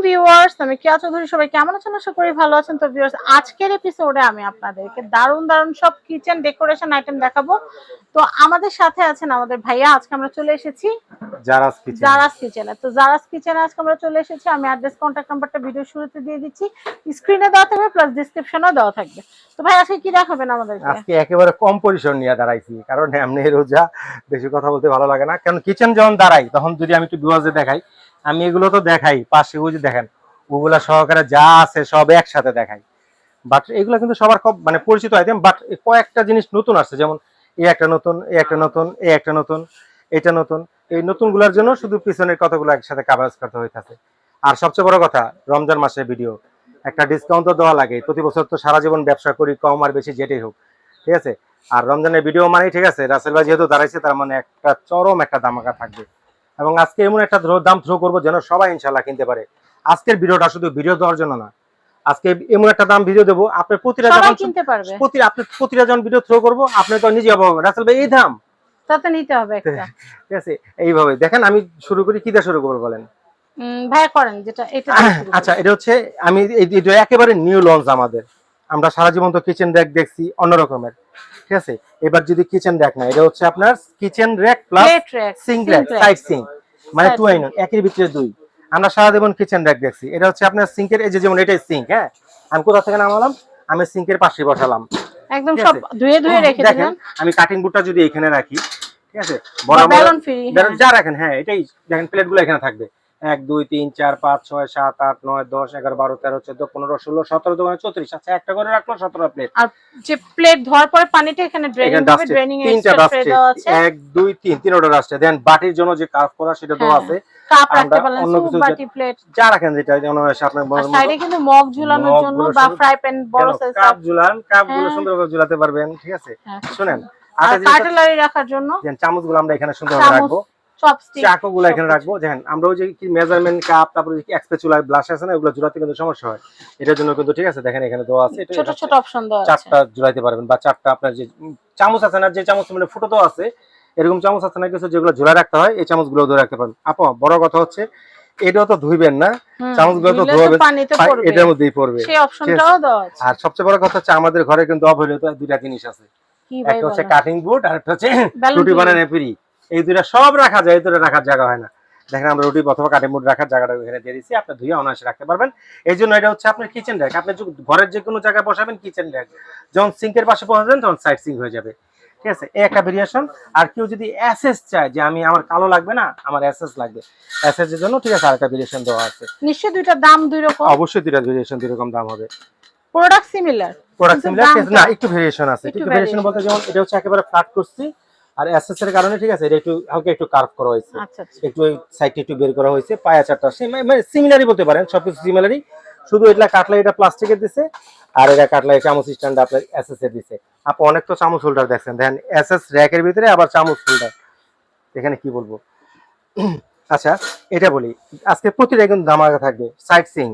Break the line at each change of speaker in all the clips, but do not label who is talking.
আলাইকুম ভিউয়ার্স আমি চৌধুরী সবাই কেমন আছেন আশা করি ভালো আছেন তো ভিউয়ার্স আজকের এপিসোডে আমি আপনাদেরকে সব কিচেন ডেকোরেশন আইটেম দেখাবো তো আমাদের সাথে আছেন আমাদের ভাইয়া আজকে আমরা চলে এসেছি জারাস কিচেন জারাস কিচেনে তো জারাস কিচেনে আজকে আমরা চলে এসেছি আমি অ্যাড্রেস কন্ট্যাক্ট নাম্বারটা ভিডিও শুরুতে দিয়ে দিচ্ছি স্ক্রিনে দেওয়া থাকবে প্লাস ডেসক্রিপশনেও দেওয়া থাকবে তো ভাই আজকে কি দেখাবেন আমাদের
আজকে একেবারে কম পরিসর নিয়ে দাঁড়াইছি কারণ এমনি রোজা বেশি কথা বলতে ভালো লাগে না কারণ কিচেন যখন দাঁড়াই তখন যদি আমি একটু বিওয়াজে দেখাই আমি এগুলো তো দেখাই পাশে যে দেখেন ওগুলা সহকারে যা আছে সব একসাথে দেখাই বাট এগুলো কিন্তু সবার খুব মানে পরিচিত আইটেম বাট কয়েকটা জিনিস নতুন আসছে যেমন এই একটা নতুন এ একটা নতুন এ একটা নতুন এটা নতুন এই নতুন গুলার জন্য শুধু পিছনের কতগুলো একসাথে কাভারেজ করতে হয়ে থাকে আর সবচেয়ে বড় কথা রমজান মাসের ভিডিও একটা ডিসকাউন্ট তো দেওয়া লাগে প্রতি বছর তো সারা জীবন ব্যবসা করি কম আর বেশি যেটাই হোক ঠিক আছে আর রমজানের ভিডিও মানেই ঠিক আছে রাসেল ভাই যেহেতু দাঁড়াইছে তার মানে একটা চরম একটা দামাকা থাকবে এবং আজকে এমন একটা দাম থ্রো করবো যেন সবাই ইনশাল্লাহ কিনতে পারে আজকের ভিডিওটা শুধু ভিডিও দেওয়ার জন্য না আজকে এমন একটা দাম ভিডিও দেবো আপনার প্রতিটা
যখন কিনতে পারবে
প্রতি আপনি প্রতিটা যখন ভিডিও থ্রো করবো আপনি তো নিজে অভাব রাসেল ভাই এই দাম
তাতে নিতে হবে একটা
ঠিক আছে এইভাবে দেখেন আমি শুরু করি কি দিয়ে শুরু করবো বলেন ভাইয়া করেন যেটা এটা আচ্ছা এটা হচ্ছে আমি একেবারে নিউ লঞ্চ আমাদের আমরা সারা জীবন তো কিচেন দেখ দেখছি অন্যরকমের ঠিক আছে এবার যদি কিচেন র্যাক না এটা হচ্ছে আপনার kitchen rack plus sink side sink মানে টু আইন একের ভিতরে দুই আমরা সারা দেবন কিচেন র্যাক দেখছি এটা হচ্ছে আপনার সিঙ্কের এই যে যেমন এটা সিঙ্ক হ্যাঁ আমি কোথা থেকে নামালাম আমি সিঙ্কের পাশে বসালাম
একদম সব ধুয়ে ধুয়ে রেখে
দিলাম আমি কাটিং বোর্ডটা যদি এখানে রাখি ঠিক আছে বড় বড় হ্যাঁ। যা রাখেন হ্যাঁ এটাই দেখেন প্লেটগুলো এখানে থাকবে এক দুই তিন চার পাঁচ ছয় সাত আট নয় দশ এগারো বারো তেরো চোদ্দ পনেরো ষোলো সতেরো দোকানে চৌত্রিশ আচ্ছা একটা করে রাখলো সতেরো প্লেট
আর যে প্লেট ধোয়ার পরে পানিটা এখানে
ড্রেনিং তিনটা ডাস্টে এক দুই তিন অর্ডার আসছে দেন বাটির জন্য যে কাপ করা সেটা দেওয়া হ্যাঁ, আছে
কাপ হ্যাঁ। রাখতে অন্য কিছু বাটি প্লেট
যা রাখেন যেটা যেমন আপনার বড় সাইডে কিন্তু মগ ঝুলানোর জন্য বা ফ্রাই প্যান বড় সাইজ কাপ ঝুলান হ্যাঁ। ঝুলাতে পারবেন ঠিক আছে
শুনেন আর কাটলারি আচ্ছা, আচ্ছা। রাখার জন্য
চামচগুলো আমরা এখানে সুন্দর রাখবো চাকোগুলো এখানে রাখবো দেখেন আমরা ওই যে কি মেজারমেন্ট কাপ যে এক্সপেচুলা ব্লাশ আছে না ওগুলো জোড়াতে কিন্তু সমস্যা হয় এটার জন্য কিন্তু ঠিক আছে দেখেন এখানে দেওয়া আছে
ছোট ছোট অপশন দেওয়া
আছে চারটা পারবেন বা চারটা আপনার যে চামচ আছে না যে চামচ মানে ফুটো দেওয়া আছে এরকম চামচ আছে না কিছু যেগুলো জোড়া রাখতে হয় এই চামচগুলো ধরে রাখতে পারেন আপা বড় কথা হচ্ছে এটাও তো ধুইবেন না চামচগুলো তো ধোয়াবেন এটার মধ্যেই পড়বে সেই
অপশনটাও দেওয়া
আর সবচেয়ে বড় কথা হচ্ছে আমাদের ঘরে কিন্তু অবহেলিত দুইটা জিনিস আছে একটা হচ্ছে কাটিং বোর্ড আর একটা হচ্ছে রুটি বানানোর পিড়ি এই দুইটা সব রাখা যায় এই দুটো রাখার জায়গা হয় না দেখেন আমরা রুটি অথবা কাটিমুট রাখার জায়গাটা ওইখানে দিয়ে দিচ্ছি আপনি ধুয়ে অনায়াসে রাখতে পারবেন এই জন্য এটা হচ্ছে আপনার কিচেন র্যাক আপনি ঘরের যে কোনো জায়গায় বসাবেন কিচেন র্যাক যখন সিঙ্কের পাশে বসাবেন তখন সাইড সিঙ্ক হয়ে যাবে ঠিক আছে একটা ভেরিয়েশন আর কেউ যদি এসএস চায় যে আমি আমার কালো লাগবে না আমার এসএস লাগবে এসএস এর জন্য ঠিক আছে আরেকটা ভেরিয়েশন দেওয়া আছে
নিশ্চয়ই দুইটা দাম দুই রকম
অবশ্যই দুইটা ভেরিয়েশন দুই রকম দাম হবে
প্রোডাক্ট সিমিলার
প্রোডাক্ট সিমিলার না একটু ভেরিয়েশন আছে একটু ভেরিয়েশন বলতে যেমন এটা হচ্ছে একেবারে ফ্ল্যাট করছি আর এসএস এর কারণে ঠিক আছে এটা একটু হালকা একটু কার্ভ করা হয়েছে আচ্ছা, আচ্ছা। একটু সাইডটা একটু বের করা হয়েছে পায়া চারটা মানে সিমিলারই বলতে পারেন সবকিছু সিমিলারই শুধু এটা কাটলা এটা প্লাস্টিকের দিছে আর এটা কাটলা চামচ স্ট্যান্ড আপনার এসএস এর দিছে আপনি অনেক তো চামচ হোল্ডার দেখছেন দেখেন এসএস র্যাকের ভিতরে আবার চামচ হোল্ডার এখানে কি বলবো আচ্ছা এটা বলি আজকে প্রতিটা কিন্তু ধামাকা থাকবে সাইড সিং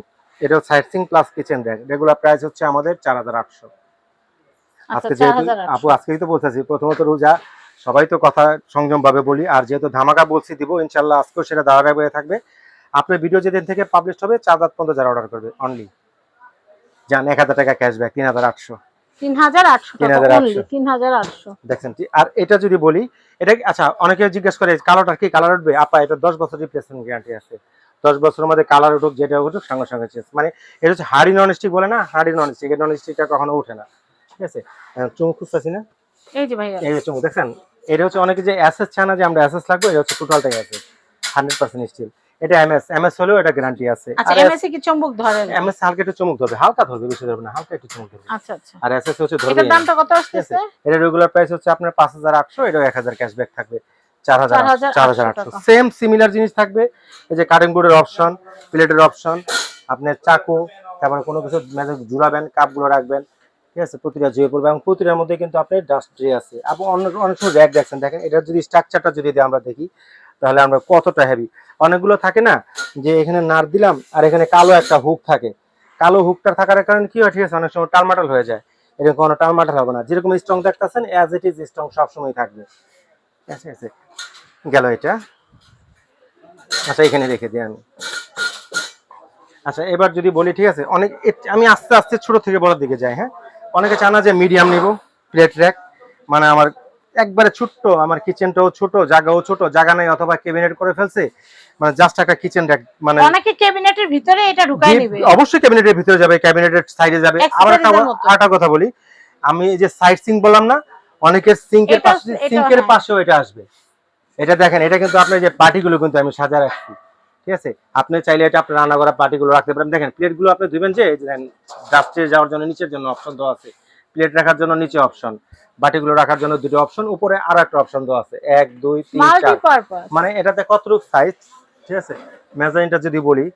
এটা side sink plus kitchen rack regular price হচ্ছে আমাদের চার হাজার আটশো আচ্ছা, আজকে যেহেতু আপু আজকেই তো বলতেছি প্রথমত রোজা সবাই তো কথা সংযমভাবে বলি আর যেহেতু ধামাকা বলছি দিব ইনশাল্লাহ আজকেও সেটা ধারাবাহিক হয়ে থাকবে আপনার ভিডিও যেদিন থেকে পাবলিশ হবে চার হাজার পর্যন্ত যারা অর্ডার করবে অনলি যান এক হাজার টাকা ক্যাশব্যাক
তিন হাজার আটশো
এটা যদি বলি এটা আচ্ছা জিজ্ঞেস করে কি কালার উঠবে আপা এটা দশ গ্যারান্টি দশ বছরের মধ্যে কালার উঠুক যেটা উঠুক সঙ্গে সঙ্গে মানে এটা হচ্ছে নন বলে না নন নন কখনো উঠে না ঠিক আছে খুঁজতেছি না দেখছেন এটা হচ্ছে অনেকে যে অ্যাসেস চায় না যে আমরা অ্যাসেস লাগবো এটা হচ্ছে টোটালটাই আছে হান্ড্রেড পার্সেন্ট স্টিল এটা এমএস এমএস হলেও এটা গ্যারান্টি আছে
আচ্ছা এমএস কি হালকা
একটু চমক ধরবে হালকা ধরবে বেশি ধরবে না হালকা একটু চমক ধরবে আচ্ছা আচ্ছা আর এসএস হচ্ছে ধরবে
দামটা কত আসছে
এটা রেগুলার প্রাইস হচ্ছে আপনার পাঁচ হাজার আটশো ক্যাশব্যাক এক হাজার ক্যাশব্যাক থাকবে এই আপনার চাকু তারপরে কোনো কিছু মানে জুড়াবেন কাপ গুলো রাখবেন ঠিক আছে প্রতিটা জুয়ে পড়বে এবং প্রতিটার মধ্যে কিন্তু আপনি ডাস্ট ড্রে আছে এবং অন্য অনেক সময় র্যাক দেখছেন দেখেন এটার যদি স্ট্রাকচারটা যদি আমরা দেখি তাহলে আমরা কতটা হ্যাভি অনেকগুলো থাকে না যে এখানে নার দিলাম আর এখানে কালো একটা হুক থাকে কালো হুকটা থাকার কারণে কি হয় ঠিক আছে অনেক সময় টালমাটাল হয়ে যায় এরকম কোনো টালমাটাল হবে না যেরকম স্ট্রং দেখতেছেন অ্যাজ ইট ইজ স্ট্রং সবসময় থাকবে ঠিক আছে গেল এটা আচ্ছা এখানে রেখে দিই আমি আচ্ছা এবার যদি বলি ঠিক আছে অনেক আমি আস্তে আস্তে ছোট থেকে বড় দিকে যাই হ্যাঁ অনেকে চান যে মিডিয়াম নিব প্লেট র্যাক মানে আমার একবারে ছোট্ট আমার কিচেনটাও ছোট জায়গাও ছোট জায়গা নাই অথবা ক্যাবিনেট করে ফেলছে মানে জাস্ট একটা কিচেন র্যাক মানে
অনেকে ক্যাবিনেটের ভিতরে এটা ঢুকায়
নেবে অবশ্যই ক্যাবিনেটের ভিতরে যাবে ক্যাবিনেটের সাইডে যাবে আবার একটা আরেকটা কথা বলি আমি যে সাইড সিং বললাম না অনেকের সিঙ্কের পাশে সিঙ্কের হ্যাঁ। পাশেও এটা আসবে এটা দেখেন এটা কিন্তু আপনার যে পার্টিগুলো কিন্তু আমি সাজা রাখছি ঠিক আছে আপনি চাইলে এটা আপনার রান্না করা পাটিগুলো রাখতে পারেন দেখেন প্লেটগুলো আপনি ধুবেন যে ডাস্টে যাওয়ার জন্য নিচের জন্য অপশন দেওয়া আছে প্লেট রাখার জন্য নিচে অপশন বাটিগুলো রাখার জন্য দুটো অপশন উপরে আর একটা অপশন দেওয়া আছে এক দুই তিন চার মানে এটাতে কতটুক সাইজ ঠিক আছে মেজারিংটা যদি বলি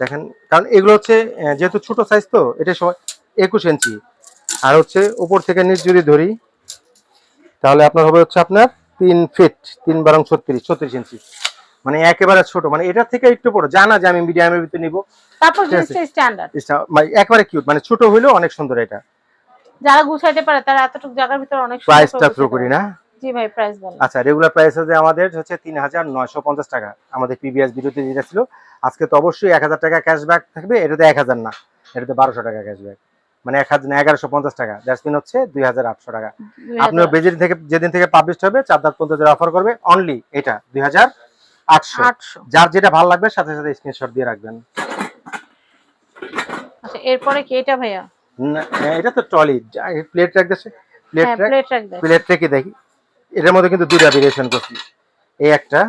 দেখেন কারণ এগুলো হচ্ছে যেহেতু ছোট সাইজ তো এটা সবাই একুশ ইঞ্চি আর হচ্ছে উপর থেকে নিচ যদি ধরি তাহলে আপনার হবে হচ্ছে আপনার তিন ফিট তিন বারং ছত্রিশ ছত্রিশ ইঞ্চি মানে একেবারে ছোট মানে এটা থেকে একটু বড় জানা যে আমি মিডিয়ামের ভিতরে নিব
তারপর স্ট্যান্ডার্ড
মানে একেবারে কিউট মানে ছোট হইলো অনেক সুন্দর এটা
যারা গুছাইতে পারে তারা এতটুকু জায়গার ভিতরে অনেক
প্রাইসটা থ্রো করি না
জি ভাই প্রাইস বলেন
আচ্ছা রেগুলার প্রাইস আছে আমাদের হচ্ছে 3950 টাকা আমাদের পিবিএস ভিডিওতে যেটা ছিল আজকে তো অবশ্যই 1000 টাকা ক্যাশব্যাক থাকবে এটাতে 1000 না এটাতে 1200 টাকা ক্যাশব্যাক মানে 1150 টাকা পঞ্চাশ মিন হচ্ছে 2800 টাকা আপনি বেজেট থেকে যেদিন থেকে পাবলিশ হবে চার দাঁত পর্যন্ত অফার করবে অনলি এটা 2000 আটশো যার যেটা ভালো লাগবে সাথে সাথে স্ক্রিনশট দিয়ে রাখবেন
আচ্ছা, এরপরে কি এটা ভাইয়া
হ্যাঁ, এটা তো ট্রলি প্লেট রাখ দেশে
প্লেট হ্যাঁ, রাখ
প্লেট রেখে দেখি এটার মধ্যে কিন্তু দুইটা ভেরিয়েশন করছি এই একটা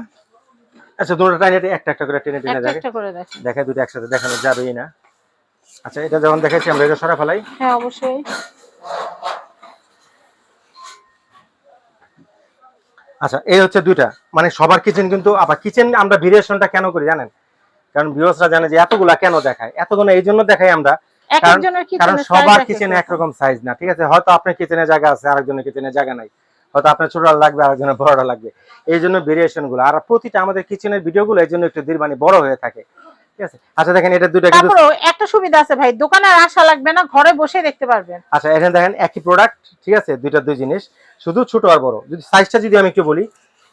আচ্ছা দুটো টাইনে
একটা একটা করে টেনে টেনে দেখে
দেখায় দুটো একসাথে দেখানো যাবেই না আচ্ছা এটা যখন দেখাচ্ছি আমরা এটা সরা ফেলাই হ্যাঁ অবশ্যই আচ্ছা এই হচ্ছে দুইটা মানে সবার কিচেন কিন্তু আবার কিচেন আমরা ভেরিয়েশনটা কেন করি জানেন কারণ ভিউয়ার্সরা জানে যে এতগুলা কেন দেখায় এতগুলো এই জন্য দেখাই আমরা কারণ সবার কিচেনে একরকম সাইজ না ঠিক আছে হয়তো আপনার কিচেনে জায়গা আছে আরেকজনের কিচেনে জায়গা নাই হয়তো আপনার ছোটটা লাগবে আরেকজনের বড়টা লাগবে এই জন্য ভেরিয়েশন গুলো আর প্রতিটা আমাদের কিচেনের ভিডিও গুলো এই জন্য একটু দীর্ঘ মানে বড় হয়ে থাকে আচ্ছা দেখেন এটা দুটো কিন্তু একই প্রোডাক্ট ঠিক আছে দুইটা দুই জিনিস শুধু ছোট আর বড় যদি সাইজটা যদি আমি একটু বলি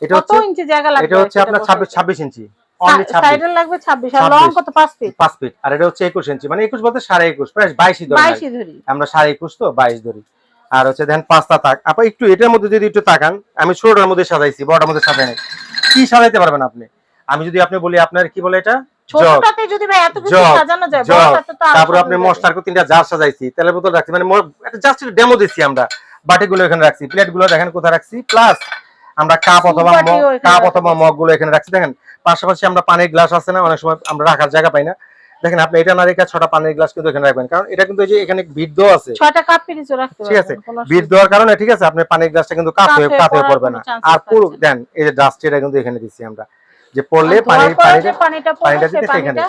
এটা হচ্ছে
কত ইঞ্চি জায়গা লাগবে এটা
হচ্ছে আপনার 26 26 ইঞ্চি অনলি 26 সাইডে
লাগবে 26 আর লং কত 5 ফিট
5 ফিট আর এটা হচ্ছে 21 ইঞ্চি মানে 21 বলতে 21.5 প্রায় 22 ধরি 22 ধরি আমরা 21.5 তো 22 ধরি আর হচ্ছে দেন পাঁচটা তাক আপনি একটু এটার মধ্যে যদি একটু তাকান আমি ছোটটার মধ্যে সাজাইছি বড়টার মধ্যে সাজাই নাই কি সাজাইতে পারবেন আপনি আমি যদি আপনি বলি আপনার কি বলে এটা
ছোটটাতে যদি ভাই এত কিছু সাজানো যায়
বড়টাতে তো তারপর আপনি মস্টার কো তিনটা জার সাজাইছি তেলের বোতল রাখছি মানে জাস্ট ডেমো দিছি আমরা বাটিগুলো এখানে রাখছি প্লেটগুলো দেখেন কোথায় রাখছি প্লাস আমরা কাপ অথবা কাপ অথবা মগ গুলো এখানে রাখছি দেখেন পাশাপাশি আমরা পানির গ্লাস আছে না অনেক সময় আমরা রাখার জায়গা পাই না দেখেন আপনি এটা না রেখে ছটা পানির গ্লাস কিন্তু এখানে রাখবেন কারণ এটা কিন্তু যে এখানে ভিড় আছে
ছটা কাপ রাখতে
ঠিক আছে ভিড় দেওয়ার কারণে ঠিক আছে আপনি পানির গ্লাসটা কিন্তু কাপ হয়ে কাপ হয়ে পড়বে না আর পুরো আচ্ছা। দেন এই যে ডাস্ট এটা কিন্তু এখানে দিচ্ছি আমরা যে পড়লে পানি
পানিটা পানিটা
দিতে এখানে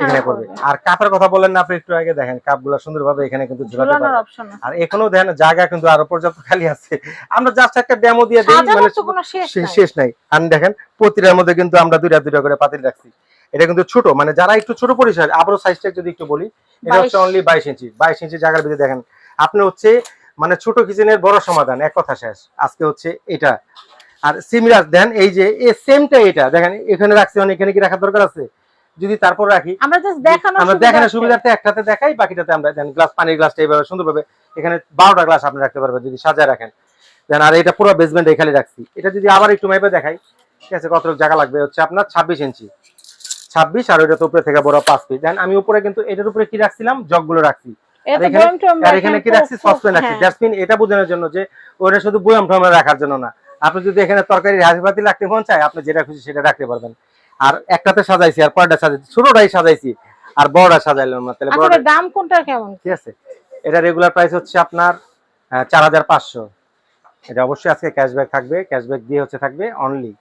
এখানে পড়বে আর কাপের কথা বললেন না আপনি একটু আগে দেখেন কাপগুলো সুন্দরভাবে এখানে কিন্তু
ঝুলাতে পারবেন
আর এখনো দেখেন জায়গা কিন্তু আরো পর্যাপ্ত খালি আছে আমরা জাস্ট একটা ব্যামো দিয়ে দিই মানে শেষ নাই আর দেখেন প্রতিটার মধ্যে কিন্তু আমরা দুইটা দুইটা করে পাতিল রাখছি এটা কিন্তু ছোট মানে যারা একটু ছোট পরিসর আবারও সাইজটা যদি একটু বলি এটা হচ্ছে অনলি বাইশ ইঞ্চি বাইশ ইঞ্চি জায়গার ভিতরে দেখেন আপনি হচ্ছে মানে ছোট কিচেনের বড় সমাধান এক কথা শেষ আজকে হচ্ছে এটা আর সিমিলার দেন এই যে এই সেমটা এটা দেখেন এখানে রাখছি অনেক এখানে কি রাখার দরকার আছে যদি তারপর রাখি
আমরা জাস্ট দেখানো আমরা
দেখানো সুবিধার্থে একটাতে দেখাই বাকিটাতে আমরা দেন গ্লাস পানির গ্লাসটা এইভাবে সুন্দরভাবে এখানে 12টা গ্লাস আপনি রাখতে পারবেন যদি সাজায় রাখেন দেন আর এটা পুরো বেসমেন্ট খালি রাখছি এটা যদি আবার একটু মাইপে দেখাই ঠিক আছে কত জায়গা লাগবে হচ্ছে আপনার 26 ইঞ্চি 26 আর ওইটা তো উপরে থেকে বড় পাঁচ ফিট দেন আমি উপরে কিন্তু এটার উপরে কি রাখছিলাম জগগুলো রাখছি
আর এখানে কি রাখছি সসপেন রাখছি
ডাস্টবিন হ্যাঁ। এটা বোঝানোর জন্য যে ওটা শুধু বয়াম টয়ামে রাখার জন্য না আপনি যদি এখানে তরকারি হাসিপাতি রাখতে মন চায় আপনি যেটা খুশি সেটা রাখতে পারবেন আর একটাতে সাজাইছি আর পরটা সাজাইছি ছোটটাই সাজাইছি আর বড়টা সাজাইলাম না
তাহলে আচ্ছা, বড়টা দাম কোনটা কেমন
ঠিক আছে এটা রেগুলার প্রাইস হচ্ছে আপনার 4500 এটা অবশ্যই আজকে ক্যাশব্যাক থাকবে ক্যাশব্যাক দিয়ে হচ্ছে থাকবে অনলি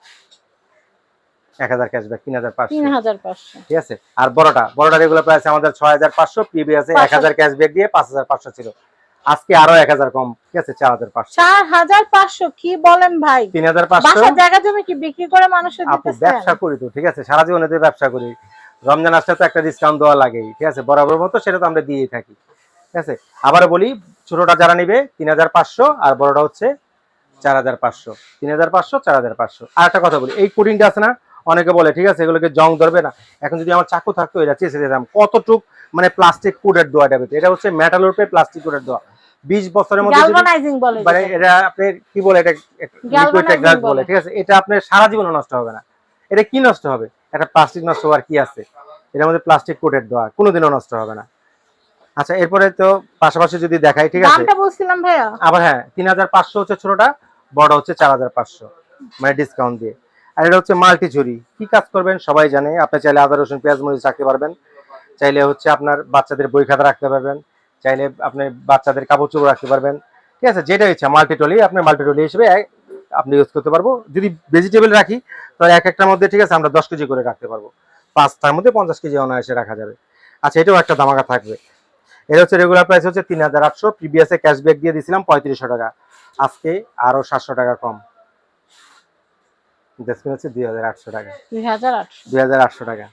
1000 ক্যাশব্যাক 3500
3500
ঠিক আছে আর বড়টা বড়টা রেগুলার প্রাইস আমাদের 6500 পিবি আছে 1000 ক্যাশব্যাক দিয়ে 5500 ছিল আজকে আরো এক হাজার কম ঠিক আছে চার হাজার পাঁচশো
চার হাজার পাঁচশো কি বলেন ভাই
তিন হাজার পাঁচশো
জায়গা জমি কি বিক্রি করে মানুষের
ব্যবসা করি তো ঠিক আছে সারা জীবনে ব্যবসা করি রমজান আসলে তো একটা ডিসকাউন্ট দেওয়া লাগে ঠিক আছে বরাবর মতো সেটা তো আমরা দিয়ে থাকি ঠিক আছে আবার বলি ছোটটা যারা নিবে তিন হাজার পাঁচশো আর বড়টা হচ্ছে চার হাজার পাঁচশো তিন হাজার পাঁচশো চার হাজার পাঁচশো আর একটা কথা বলি এই কোটিংটা আছে না অনেকে বলে ঠিক আছে এগুলোকে জং ধরবে না এখন যদি আমার চাকু থাকতো এটা চেষে যেতাম কতটুক মানে প্লাস্টিক কুডের দোয়া এটা এটা হচ্ছে মেটাল রূপে প্লাস্টিক কুডের দোয়া বিশ বছরের মধ্যে মানে এটা কি বলে এটা বলে ঠিক আছে এটা আপনার সারা জীবন নষ্ট হবে না এটা কি নষ্ট হবে একটা প্লাস্টিক নষ্ট হওয়ার কি আছে এটা মধ্যে প্লাস্টিক কোটের দোয়া কোনোদিনও নষ্ট হবে না আচ্ছা এরপরে তো পাশাপাশি যদি দেখাই ঠিক আছে বলছিলাম আবার হ্যাঁ তিন হাজার পাঁচশো হচ্ছে ছোটটা বড় হচ্ছে চার হাজার পাঁচশো মানে ডিসকাউন্ট দিয়ে আর এটা হচ্ছে মাল্টি ঝুরি কি কাজ করবেন সবাই জানে আপনি চাইলে আদা রসুন পেঁয়াজ মরিচ রাখতে পারবেন চাইলে হচ্ছে আপনার বাচ্চাদের বই খাতা রাখতে পারবেন চাইলে আপনি বাচ্চাদের কাপড় চোপড় রাখতে পারবেন ঠিক আছে যেটা ইচ্ছা মাল্টি টলি আপনার মাল্টি টলি হিসেবে আপনি ইউজ করতে পারবো যদি ভেজিটেবল রাখি তাহলে এক একটার মধ্যে ঠিক আছে আমরা দশ কেজি করে রাখতে পারবো পাঁচটার মধ্যে পঞ্চাশ কেজি অনায়াসে রাখা যাবে আচ্ছা এটাও একটা ধামাকা থাকবে এটা হচ্ছে রেগুলার প্রাইস হচ্ছে তিন হাজার আটশো প্রিভিয়াসে ক্যাশব্যাক দিয়ে দিয়েছিলাম পঁয়ত্রিশশো টাকা আজকে আরও সাতশো টাকা কম জেসমিন হচ্ছে দুই হাজার আটশো টাকা
দুই হাজার
আটশো টাকা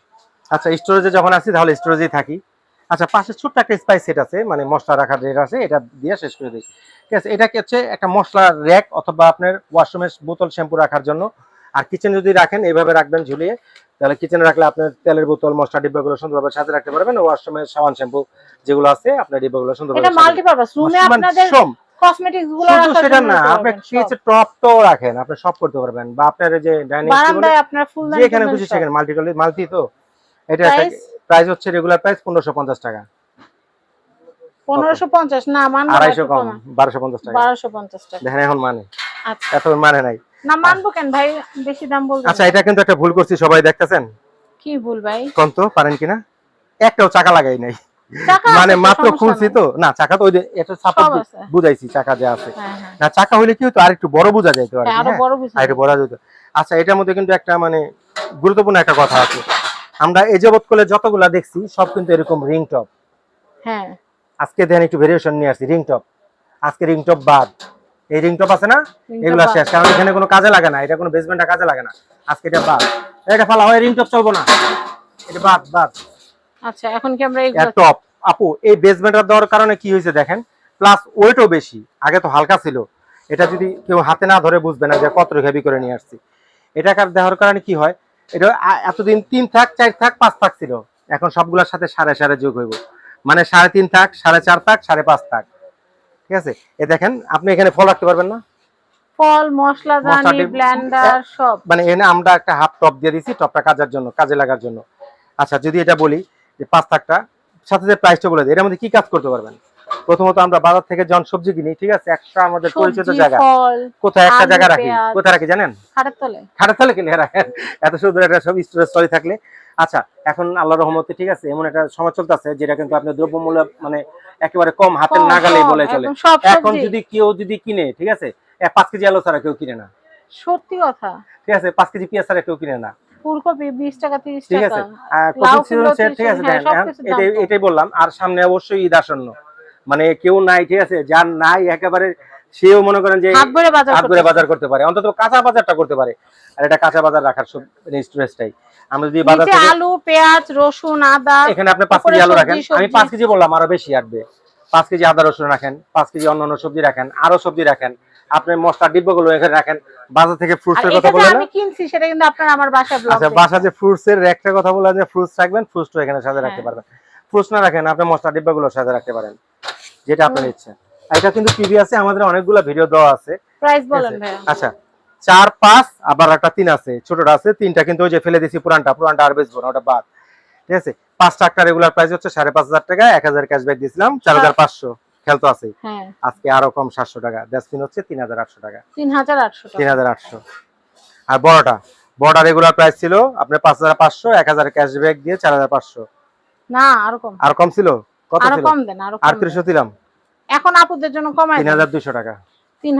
আচ্ছা স্টোরেজে যখন আসি তাহলে স্টোরেজেই থাকি আচ্ছা পাশে ছোট্ট একটা স্পাইস সেট আছে মানে মশলা রাখার রেট আছে এটা দিয়ে শেষ করে দিই ঠিক আছে এটা হচ্ছে একটা মশলার র্যাক অথবা আপনার ওয়াশরুমের বোতল শ্যাম্পু রাখার জন্য আর কিচেন যদি রাখেন এইভাবে রাখবেন ঝুলিয়ে তাহলে কিচেনে রাখলে আপনার তেলের বোতল মশলা ডিব্বাগুলো সুন্দরভাবে সাথে রাখতে পারবেন ওয়াশরুমের সাবান শ্যাম্পু যেগুলো আছে আপনার ডিব্বাগুলো
সুন্দরভাবে কসমেটিক্স গুলো
সেটা না আপনি টপ তো রাখেন আপনি সব করতে পারবেন বা আপনার যে
ডাইনিং বারান্দায় আপনার
খুশি সেখানে মাল্টি মাল্টি তো এটা প্রাইস হচ্ছে রেগুলার প্রাইস 1550 টাকা
1550 না মান 250 কম 1250 টাকা
1250 টাকা দেখেন এখন মানে আচ্ছা এত মানে নাই
না মানবো কেন ভাই বেশি দাম
আচ্ছা এটা কিন্তু একটা ভুল করছি সবাই দেখতাছেন কি ভুল ভাই তো পারেন কিনা একটাও চাকা লাগাই নাই মানে মাত্র খুলছি তো না চাকা তো বুঝাইছি চাকা যে আছে হ্যাঁ, হ্যাঁ। না চাকা হইলে কি হতো আর বড় বোঝা যাইতো
আর হ্যাঁ,
বড় যেত আচ্ছা এটার মধ্যে কিন্তু একটা মানে গুরুত্বপূর্ণ একটা কথা আছে আমরা এই যাবৎ যতগুলা দেখছি সব কিন্তু এরকম রিং টপ আজকে দেন একটু ভেরিয়েশন নিয়ে আসছি রিং টপ আজকে রিং টপ বাদ এই রিং টপ আছে না এগুলা শেষ কারণ এখানে কোনো কাজে লাগে না এটা কোনো বেসমেন্টটা কাজে লাগে না আজকে এটা বাদ এটা ফালা হয় রিং টপ চলবো না এটা বাদ বাদ
আচ্ছা এখন কি আমরা
টপ আপু এই বেসমেন্টটা দেওয়ার কারণে কি হয়েছে দেখেন প্লাস ওয়েটও বেশি আগে তো হালকা ছিল এটা যদি কেউ হাতে না ধরে বুঝবে না যে কত হেভি করে নিয়ে আসছি এটা দেওয়ার কারণে কি হয় এটা এতদিন তিন থাক চার থাক পাঁচ থাক ছিল এখন সবগুলোর সাথে সাড়ে সাড়ে যোগ হইব মানে সাড়ে তিন থাক সাড়ে চার থাক সাড়ে পাঁচ থাক ঠিক আছে এ দেখেন আপনি এখানে ফল রাখতে পারবেন না
ফল মশলা দানি ব্লেন্ডার সব
মানে এনে আমরা একটা হাফ টপ দিয়ে দিছি টপটা কাজের জন্য কাজে লাগার জন্য আচ্ছা যদি এটা বলি যে পাঁচ থাকটা সাথে যে প্রাইসটা বলে দিই এর মধ্যে কি কাজ করতে পারবেন প্রথমত আমরা বাজার থেকে যখন সবজি কিনি ঠিক আছে একটা আমাদের পরিচিত জায়গা কোথায় একটা জায়গা রাখি কোথায় রাখি জানেন খাটাতলে খাটাতলে কিনে রাখেন এত সুন্দর একটা সব স্টোরেজ তলে থাকলে আচ্ছা এখন আল্লাহ রহমতে ঠিক আছে এমন একটা সময় চলতেছে যেটা কিন্তু আপনার দ্রব্যমূল্য মানে একেবারে কম হাতের নাগালে বলে চলে এখন যদি কেউ যদি কিনে ঠিক আছে পাঁচ কেজি আলু ছাড়া কেউ কিনে না
সত্যি কথা
ঠিক আছে পাঁচ কেজি পেঁয়াজ ছাড়া কেউ কিনে না
হ্যাঁ,
আর সামনে অবশ্যই ঈদ আসন্ন মানে কেউ নাই ঠিক আছে যার নাই একেবারে সেও মনে করেন যে বাজার করতে পারে অন্তত কাঁচা বাজারটা করতে পারে আর এটা কাঁচা বাজার রাখার আমরা যদি বাজার
আলু পেঁয়াজ রসুন আদা এখানে
কেজি আলু রাখেন আমি পাঁচ কেজি বললাম আরো বেশি আসবে পাঁচ কেজি আদা রসুন রাখেন পাঁচ কেজি অন্যান্য সবজি রাখেন আরো সবজি রাখেন আপনি মশলা ডিব্বাগুলো এখানে রাখেন বাজার থেকে ফ্রুটস
কথা আমি কিনছি সেটা কিন্তু আপনার আমার বাসা ব্লক
আচ্ছা বাসা যে কথা যে ফ্রুটস রাখবেন এখানে রাখতে হ্যাঁ। পারবেন ফ্রুটস না রাখেন আপনি মশলা ডিব্বাগুলো সাজে রাখতে পারেন যেটা আপনার ইচ্ছা এটা কিন্তু টিভি আছে আমাদের অনেকগুলো ভিডিও দেওয়া আছে
প্রাইস বলেন ভাই
আচ্ছা চার পাঁচ আবার একটা তিন আছে ছোটটা আছে তিনটা কিন্তু ওই যে ফেলে দিছি পুরানটা পুরানটা আর বেচবো না ওটা বাদ ঠিক আছে পাঁচ টাকা রেগুলার প্রাইস হচ্ছে সাড়ে পাঁচ হাজার টাকা এক হাজার ক্যাশব্যাক দিয়েছিলাম চার হাজার পাঁচশো খেল তো আছে হ্যাঁ। আজকে আরো কম সাতশো টাকা ডাস্টবিন হচ্ছে তিন হাজার আটশো টাকা
তিন হাজার
আটশো আর বড়টা বড়টা রেগুলার প্রাইস ছিল আপনার পাঁচ হাজার পাঁচশো এক হাজার ক্যাশব্যাক দিয়ে চার হাজার পাঁচশো না আরো কম আর কম ছিল
কত আর কম দেন আর 3300 দিলাম এখন আপুদের জন্য কমাই
3200 টাকা তো এটার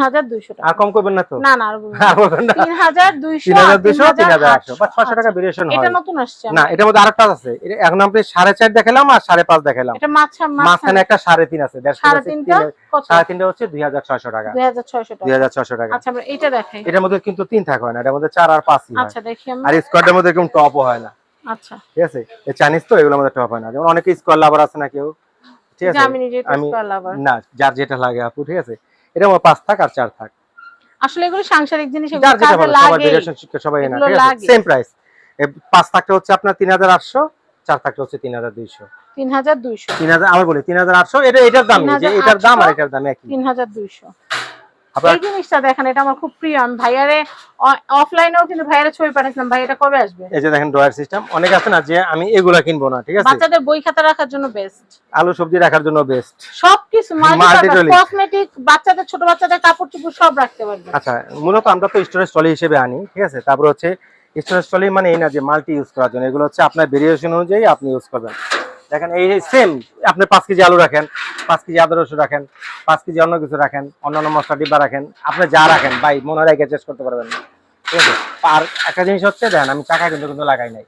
মধ্যে কিন্তু তিন না এটার মধ্যে চার আর আচ্ছা, আর মধ্যে আচ্ছা। ঠিক আছে তো টপ হয় না যেমন অনেকে স্কোয়ার লাভার আছে না কেউ ঠিক আছে আমি না যার যেটা লাগে আপু ঠিক আছে এটা আমার পাঁচ থাক আর চার থাক
আসলে এগুলো সাংসারিক জিনিস এগুলো
কাজে লাগে সবাই এনা ঠিক আছে সেম প্রাইস পাঁচ থাকটা হচ্ছে আপনার 3800 চার থাকটা হচ্ছে 3200
3200
3000 আমি বলি 3800 এটা এটার দাম এটার দাম আর
এটার দাম একই 3200 এই জিনিসটা দেখেন এটা আমার খুব প্রিয় আমি ভাইয়ারে অফলাইনেও কিন্তু ভাইয়ারে ছবি পাঠাইছিলাম ভাই এটা কবে আসবে
এই যে দেখেন ড্রয়ার সিস্টেম অনেক আছে না যে আমি এগুলা কিনবো না ঠিক
আছে বাচ্চাদের বই খাতা রাখার জন্য বেস্ট
আলু সবজি রাখার জন্য বেস্ট সবকিছু মাল্টিপারপাস
কসমেটিক বাচ্চাদের ছোট বাচ্চাদের কাপড় চোপড় সব রাখতে পারবেন
আচ্ছা মূলত আমরা তো স্টোরেজ স্টলি হিসেবে আনি ঠিক আছে তারপর হচ্ছে স্টোরেজ স্টলি মানে এই না যে মাল্টি ইউজ করার জন্য এগুলো হচ্ছে আপনার ভেরিয়েশন অনুযায়ী আপনি ইউজ করবেন দেখেন এই সেম আপনি পাঁচ কেজি আলু রাখেন পাঁচ কেজি আদা রসুন রাখেন পাঁচ কেজি অন্য কিছু রাখেন অন্যান্য মশলা ডিব্বা রাখেন আপনি যা রাখেন ভাই মনে হয় চেস করতে পারবেন ঠিক আছে আর একটা জিনিস হচ্ছে দেখেন আমি চাকা কিন্তু কিন্তু লাগাই নাই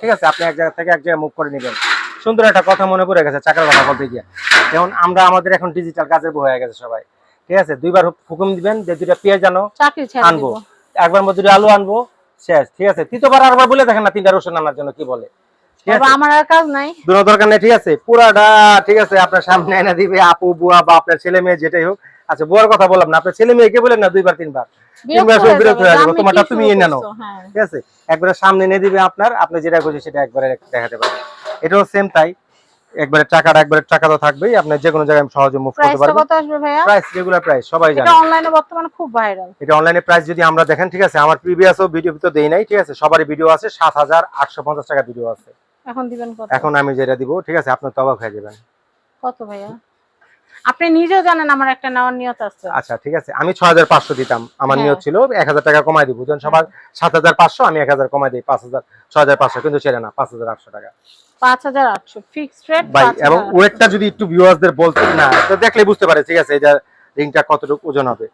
থেকে এক জায়গায় করে নেবেন সুন্দর একটা কথা মনে গেছে চাকার কথা বলতে গিয়ে যেমন আমরা আমাদের এখন ডিজিটাল হয়ে গেছে সবাই ঠিক আছে দুইবার হুকুম দিবেন যে দুইটা পেঁয়াজ আনবো একবার মধ্যে আলু আনবো শেষ ঠিক আছে তৃতীয়বার আরবার বলে দেখেন না তিনটা রোশন আনার জন্য কি বলে
আমার নাই
ঠিক আছে আপু বুয়া বা আপনার ছেলে মেয়ে আচ্ছা, কথা বললাম না বলেন না হ্যাঁ। টাকা তো থাকবেই সহজে প্রাইস রেগুলার সবাই জানে এটা অনলাইনে প্রাইস যদি আমরা দেখেন ঠিক আছে আমার প্রিভিয়াসও ভিডিও তো নাই ঠিক আছে সবারই ভিডিও আছে পঞ্চাশ টাকা ভিডিও আছে এখন দিবেন কত এখন আমি যেটা দিব ঠিক আছে আপনি তবাক হয়ে যাবেন
কত ভাইয়া আপনি নিজেও জানেন আমার একটা নেওয়ার নিয়ত আছে
আচ্ছা ঠিক আছে আমি 6500 দিতাম আমার হ্যাঁ। নিয়ত ছিল 1000 টাকা কমাই দিব যখন সবার 7500 আমি 1000 কমাই দেই 5000 6500 কিন্তু সেটা না 5800 টাকা
5800 ফিক্সড রেট ভাই
এবং ওয়েটটা যদি একটু ভিউয়ারদের বলতে না তো দেখলে বুঝতে পারে ঠিক আছে এটা রিংটা কতটুকু ওজন হবে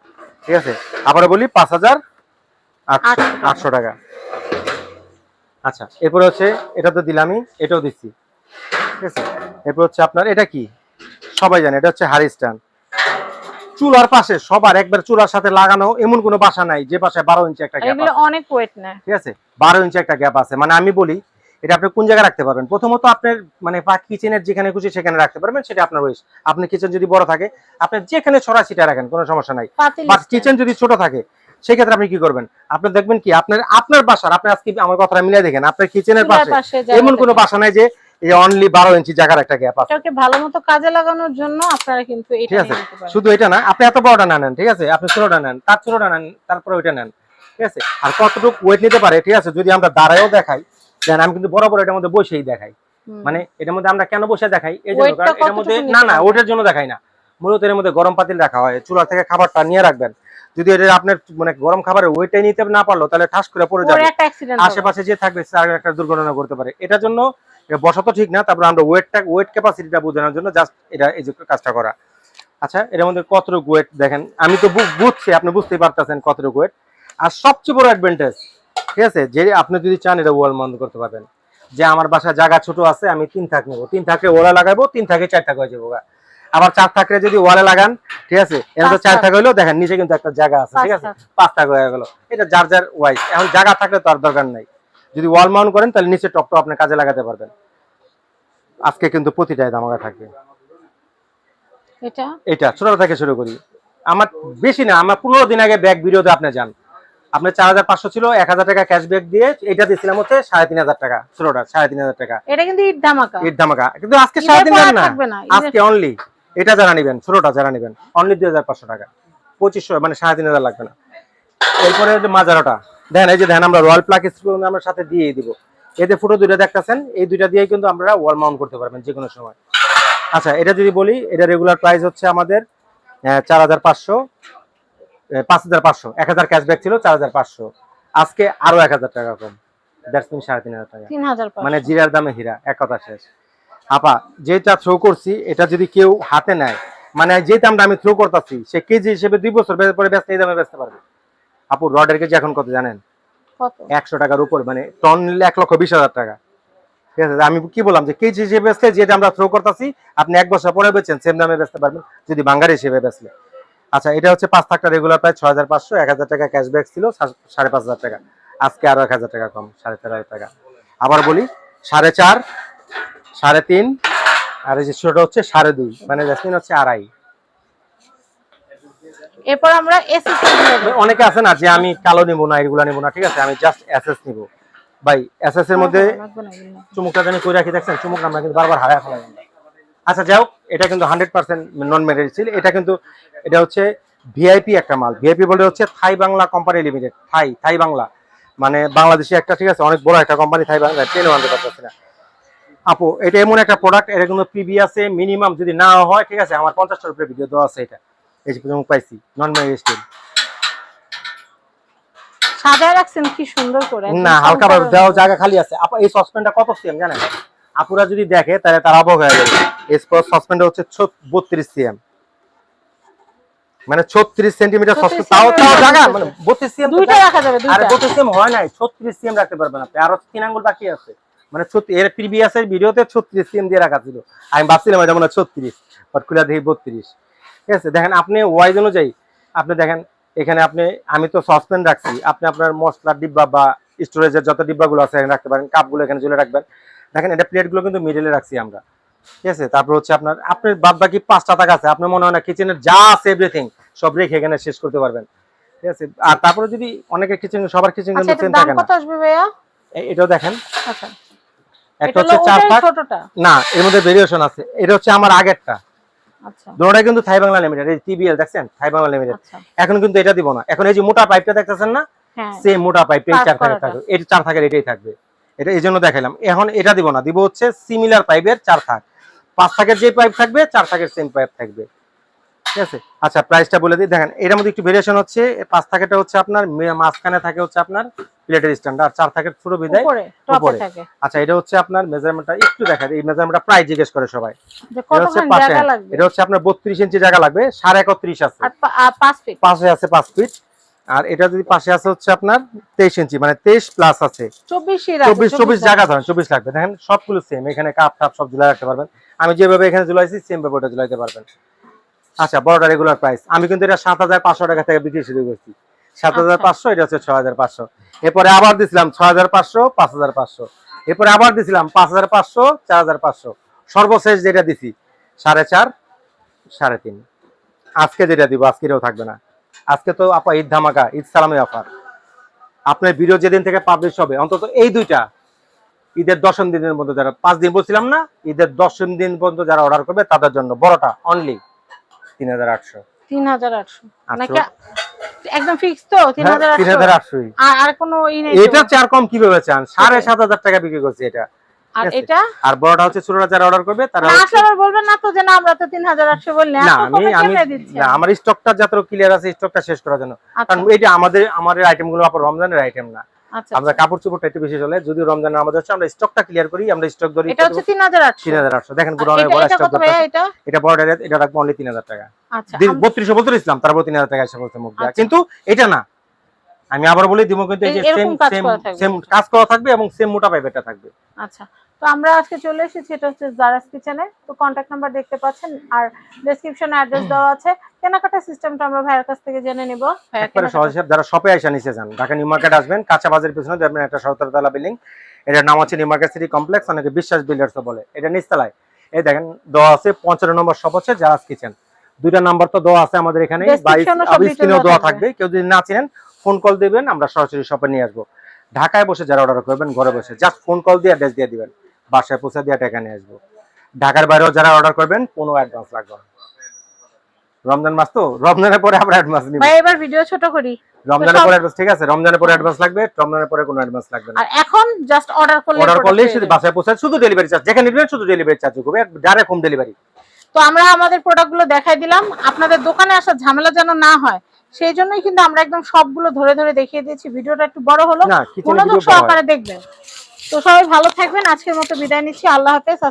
ঠিক আছে আবার বলি 5800 টাকা আচ্ছা এরপর হচ্ছে এটা তো দিলামই এটাও দিচ্ছি ঠিক আছে এরপর হচ্ছে আপনার এটা কি সবাই জানে এটা হচ্ছে হারিস্টান চুলার পাশে সবার একবার চুলার সাথে লাগানো এমন কোনো বাসা নাই যে বাসায় বারো ইঞ্চি একটা
গ্যাপ অনেক ওয়েট না
ঠিক আছে বারো ইঞ্চি একটা গ্যাপ আছে মানে আমি বলি এটা আপনি কোন জায়গায় রাখতে পারবেন প্রথমত আপনার মানে কিচেনের যেখানে খুশি সেখানে রাখতে পারবেন সেটা আপনার ওয়েস আপনার কিচেন যদি বড় থাকে আপনি যেখানে ছড়া ছিটা রাখেন কোনো সমস্যা নাই কিচেন যদি ছোট থাকে ক্ষেত্রে আপনি কি করবেন আপনি দেখবেন কি আপনার আপনার বাসার আপনি আজকে আমার কথাটা মিলাই দেখেন আপনার কিচেনের পাশে এমন কোনো বাসা নাই যে আর কতটুকু ওয়েট
নিতে পারে
ঠিক আছে যদি আমরা দাঁড়ায়ও দেখাই দেন আমি কিন্তু বড় বড় এটার মধ্যে বসেই দেখাই মানে এটার মধ্যে আমরা কেন বসে দেখাই এটার মধ্যে না না ওটার জন্য দেখাই না মূলত এর মধ্যে গরম পাতিল রাখা হয় চুলা থেকে খাবারটা নিয়ে রাখবেন যদি এটা আপনার মানে গরম খাবারের ওয়েটাই নিতে না পারলো তাহলে ঠাস করে পড়ে যাবে আশেপাশে যে থাকবে একটা দুর্ঘটনা করতে পারে এটার জন্য বসা তো ঠিক না তারপর আমরা ওয়েটটা ওয়েট ক্যাপাসিটিটা বোঝানোর জন্য জাস্ট এটা এই যে কাজটা করা আচ্ছা এর মধ্যে কতটুকু ওয়েট দেখেন আমি তো বুঝছি আপনি বুঝতেই পারতেছেন কতটুকু ওয়েট আর সবচেয়ে বড় অ্যাডভান্টেজ ঠিক আছে যে আপনি যদি চান এটা ওয়াল বন্ধ করতে পারবেন যে আমার বাসায় জায়গা ছোট আছে আমি তিন থাক নেবো তিন থাকে ওরা লাগাবো তিন থাকে চার থাকে হয়ে যাবো আবার চার থাকলে যদি ওয়ালে লাগান ঠিক আছে এটা তো চার থাকা হলো দেখেন নিচে কিন্তু একটা জায়গা আছে ঠিক আছে পাঁচ থাক হয়ে গেল এটা যার যার ওয়াইজ এখন জায়গা থাকলে তো আর দরকার নাই যদি ওয়াল মাউন্ট করেন তাহলে নিচে টপটা আপনি কাজে লাগাতে পারবেন আজকে কিন্তু প্রতিটাই দামাগা থাকবে এটা এটা ছোট থেকে শুরু করি আমার বেশি না আমার পনেরো দিন আগে ব্যাগ ভিডিওতে আপনি যান আপনি চার হাজার পাঁচশো ছিল এক হাজার টাকা ক্যাশব্যাক দিয়ে এটা দিয়েছিলাম হচ্ছে সাড়ে তিন হাজার টাকা ছোটটা সাড়ে তিন হাজার টাকা
এটা কিন্তু ইট ধামাকা
ইট ধামাকা কিন্তু আজকে সাড়ে তিন
হাজার না
আজকে অনলি এটা যারা নেবেন ছোটটা যারা নেবেন অনলি দুই হাজার পাঁচশো টাকা পঁচিশশো মানে সাড়ে তিন হাজার লাগবে না এরপরে মাজারোটা দেন এই যে দেন আমরা রয়াল প্লাক আমরা সাথে দিয়ে দিব এতে ফুটো দুইটা দেখতেছেন এই দুইটা দিয়ে কিন্তু আমরা ওয়াল মাউন্ট করতে পারবেন যে কোনো সময় আচ্ছা এটা যদি বলি এটা রেগুলার প্রাইস হচ্ছে আমাদের চার হাজার পাঁচশো পাঁচ হাজার পাঁচশো এক হাজার ক্যাশব্যাক ছিল চার হাজার পাঁচশো আজকে আরো এক হাজার টাকা কম দ্যাটস সাড়ে তিন হাজার টাকা মানে জিরার দামে হীরা এক কথা শেষ আপা যেটা থ্রো করছি এটা যদি কেউ হাতে নেয় মানে যে দামটা আমি থ্রো করতেছি সে কেজি হিসেবে দুই বছর পরে ব্যস্ত এই দামে বেচতে পারবে আপু রডের কেজি এখন কত জানেন একশো টাকার উপর মানে টন নিলে এক লক্ষ বিশ হাজার টাকা ঠিক আছে আমি কি বললাম যে কেজি হিসেবে বেচলে যেটা আমরা থ্রো করতেছি আপনি এক বছর পরে বেচেন সেম দামে বেচতে পারবেন যদি বাঙ্গার হিসেবে বেচলে আচ্ছা এটা হচ্ছে পাঁচ থাকটা রেগুলার প্রায় ছয় হাজার পাঁচশো এক হাজার টাকা ক্যাশব্যাক ছিল সাড়ে পাঁচ হাজার টাকা আজকে আরো এক হাজার টাকা কম সাড়ে তেরো হাজার টাকা আবার বলি সাড়ে চার সাড়ে তিন আর এই ছোট হচ্ছে সাড়ে দুই মানে জাসমিন হচ্ছে আড়াই
এরপর আমরা এসএস
অনেকে আছে না যে আমি কালো নিব না এগুলো নিব না ঠিক আছে আমি জাস্ট এসএস নিব ভাই এসএস এর মধ্যে চুমুকটা জানি কই রাখি দেখছেন চুমুক আমরা কিন্তু বারবার হারায় ফেলা আচ্ছা যাও এটা কিন্তু 100% নন মেটেরিয়াল ছিল এটা কিন্তু এটা হচ্ছে ভিআইপি একটা মাল ভিআইপি বলে হচ্ছে Thai Bangla company limited Thai Thai Bangla মানে বাংলাদেশে একটা ঠিক আছে অনেক বড় একটা কোম্পানি থাই বাংলা টেনে আনতে পারতেছে আপু এটা এমন একটা প্রোডাক্ট এটা কিন্তু পিবি আছে মিনিমাম যদি না হয় ঠিক আছে আমার পঞ্চাশটা উপরে ভিডিও দেওয়া আছে এটা এই যে পাইছি নন স্টিল আপুরা যদি দেখে তাহলে তারা অবাক হয়ে যাবে হচ্ছে সিএম মানে ছত্রিশ সেন্টিমিটার মানে 32 সিএম
দুইটা রাখা যাবে
দুইটা সিএম হয় নাই সিএম রাখতে পারবেন আপনি আরো তিন আঙ্গুল বাকি আছে মানে এর এর ভিডিওতে ছত্রিশ সিম দিয়ে রাখা ছিল আমি ভাবছিলাম এটা মনে ছত্রিশ বাট খুলে দেখি বত্রিশ ঠিক আছে দেখেন আপনি ওয়াইজ অনুযায়ী আপনি দেখেন এখানে আপনি আমি তো সসপেন রাখছি আপনি আপনার মশলার ডিব্বা বা স্টোরেজের যত ডিব্বাগুলো আছে এখানে রাখতে পারেন কাপগুলো এখানে জুলে রাখবেন দেখেন এটা প্লেটগুলো কিন্তু মিডিলে রাখছি আমরা ঠিক আছে তারপর হচ্ছে আপনার আপনি বাদ বাকি পাঁচটা টাকা আছে আপনার মনে হয় না কিচেনের যা আছে এভরিথিং সব রেখে এখানে শেষ করতে পারবেন ঠিক আছে আর তারপরে যদি অনেকের কিচেন সবার কিচেন আচ্ছা,
কিন্তু থাকে
এটাও দেখেন আচ্ছা একটা হচ্ছে চার পাক না এর মধ্যে ভেরিয়েশন আছে এটা হচ্ছে আমার আগেরটা আচ্ছা। দুটোটাই কিন্তু থাই বাংলা লিমিটেড এই টিবিএল দেখছেন থাই বাংলা লিমিটেড আচ্ছা। এখন কিন্তু এটা দিব না এখন এই যে মোটা পাইপটা দেখতেছেন না সে হ্যাঁ। মোটা পাইপ এই চার থাকার থাকবে এটা চার থাকার এটাই থাকবে এটা এই জন্য দেখালাম এখন এটা দিব না দিব হচ্ছে সিমিলার পাইপের চার থাক পাঁচ থাকের যে পাইপ থাকবে চার থাকের সেম পাইপ থাকবে ঠিক আছে আচ্ছা প্রাইসটা বলে দিই দেখেন এর মধ্যে একটু ভেরিয়েশন হচ্ছে পাঁচ থাকেটা হচ্ছে আপনার মাঝখানে থাকে হচ্ছে আপনার প্লেটের স্ট্যান্ড আর চার থাকে ছোট বিদায় উপরে আচ্ছা এটা হচ্ছে আপনার মেজারমেন্টটা একটু দেখা এই মেজারমেন্টটা প্রায় জিজ্ঞেস করে সবাই এটা হচ্ছে পাশে এটা হচ্ছে আপনার বত্রিশ ইঞ্চি জায়গা লাগবে সাড়ে একত্রিশ আছে পাশে আছে পাঁচ ফিট আর এটা যদি পাশে আছে হচ্ছে আপনার তেইশ ইঞ্চি মানে তেইশ প্লাস আছে চব্বিশ চব্বিশ জায়গা ধরেন চব্বিশ লাগবে দেখেন সবগুলো সেম এখানে কাপ টাপ সব জুলাই রাখতে পারবেন আমি যেভাবে এখানে জুলাইছি সেম ভাবে ওটা জুলাইতে পারবেন আচ্ছা বড়টা রেগুলার প্রাইস আমি কিন্তু এটা সাত হাজার পাঁচশো টাকা থেকে বিক্রি শুরু করছি সাত হাজার পাঁচশো এটা হচ্ছে ছয় হাজার পাঁচশো এরপরে আবার দিছিলাম ছয় হাজার পাঁচশো পাঁচ হাজার পাঁচশো এরপরে আবার দিছিলাম পাঁচ হাজার পাঁচশো চার হাজার পাঁচশো সর্বশেষ যেটা দিছি সাড়ে চার সাড়ে তিন আজকে যেটা দিব আজকেরও থাকবে না আজকে তো আপা ঈদ ধামাকা ঈদ সালামে অফার আপনার ভিডিও যেদিন থেকে পাবলিশ হবে অন্তত এই দুইটা ঈদের দশম দিনের মধ্যে যারা পাঁচ দিন বলছিলাম না ঈদের দশম দিন পর্যন্ত যারা অর্ডার করবে তাদের জন্য বড়টা অনলি তিন হাজার আটশো
তিন হাজার আটশো একদম হ্যাঁ,
টাকা বিক্রি করছে এটা আর এটা আর হচ্ছে অর্ডার করবে
না তো যে না আমরা তো
আমার স্টকটা যাতে ক্লিয়ার আছে স্টকটা শেষ করার জন্য আচ্ছা। কারণ এটা আমাদের আমাদের আইটেমগুলো আবার রমজানের আইটেম না আচ্ছা, আমরা আচ্ছা। কাপড় চোপড়টা একটু বেশি চলে যদি রমজান আমাদের হচ্ছে আমরা স্টকটা ক্লিয়ার করি আমরা স্টক ধরি এটা
হচ্ছে 3800
3800 দেখেন পুরো অনেক বড় স্টক এটা এটা বড় এটা রাখবো অনলি 3000 টাকা আচ্ছা 3200 বলতে ইসলাম তারপর 3000 টাকা এসে বলতে মুখ আচ্ছা। কিন্তু এটা না আমি আবার বলি দিব কিন্তু এই যে সেম সেম সেম কাজ করা থাকবে এবং সেম মোটা পাইপটা থাকবে
আচ্ছা তো আমরা আজকে চলে এসেছি এটা হচ্ছে জারাস কিচেনে তো কন্ট্যাক্ট নাম্বার দেখতে পাচ্ছেন আর ডেসক্রিপশনে অ্যাড্রেস দেওয়া আছে কেনাকাটা সিস্টেমটা আমরা ভাইয়ের কাছ থেকে জেনে নিব
একবারে সহজ যারা শপে আইসা নিচে যান ঢাকা নিউ মার্কেট আসবেন কাঁচা বাজারের পিছনে দেখবেন একটা সতেরো তলা বিল্ডিং এটার নাম আছে নিউ মার্কেট সিটি কমপ্লেক্স অনেকে বিশ্বাস বিল্ডার্সও বলে এটা নিচতলায় এই দেখেন দেওয়া আছে পঞ্চান্ন নম্বর শপ হচ্ছে জারাস কিচেন দুইটা নাম্বার তো দেওয়া আছে আমাদের এখানে বাইশ দেওয়া থাকবে কেউ যদি না চিনেন ফোন কল দিবেন আমরা সরাসরি শপে নিয়ে আসবো ঢাকায় বসে যারা অর্ডার করবেন ঘরে বসে জাস্ট ফোন কল দিয়ে অ্যাড্রেস দিয়ে দিবেন বাসায় পৌঁছে দিয়ে টাকা নিয়ে আসবো ঢাকার বাইরেও যারা অর্ডার করবেন কোনো অ্যাডভান্স লাগবে না রমজান মাস তো রমজানের পরে আমরা অ্যাডভান্স
নিব ভাই এবার ভিডিও ছোট করি
রমজানের পরে অ্যাডভান্স ঠিক আছে রমজানের পরে অ্যাডভান্স লাগবে রমজানের পরে কোনো অ্যাডভান্স লাগবে
না আর এখন জাস্ট অর্ডার করলে
অর্ডার করলে শুধু বাসায় পৌঁছে শুধু ডেলিভারি চার্জ যেখানে নেবেন শুধু ডেলিভারি চার্জ করবে ডাইরেক্ট হোম ডেলিভারি
তো আমরা আমাদের প্রোডাক্টগুলো দেখাই দিলাম আপনাদের দোকানে আসা ঝামেলা যেন না হয় সেই জন্যই কিন্তু আমরা একদম সবগুলো ধরে ধরে দেখিয়ে দিয়েছি ভিডিওটা একটু বড় হলো মনোযোগ সহকারে দেখবেন তো সবাই ভালো থাকবেন আজকের মতো বিদায় নিচ্ছি আল্লাহ হাফেজ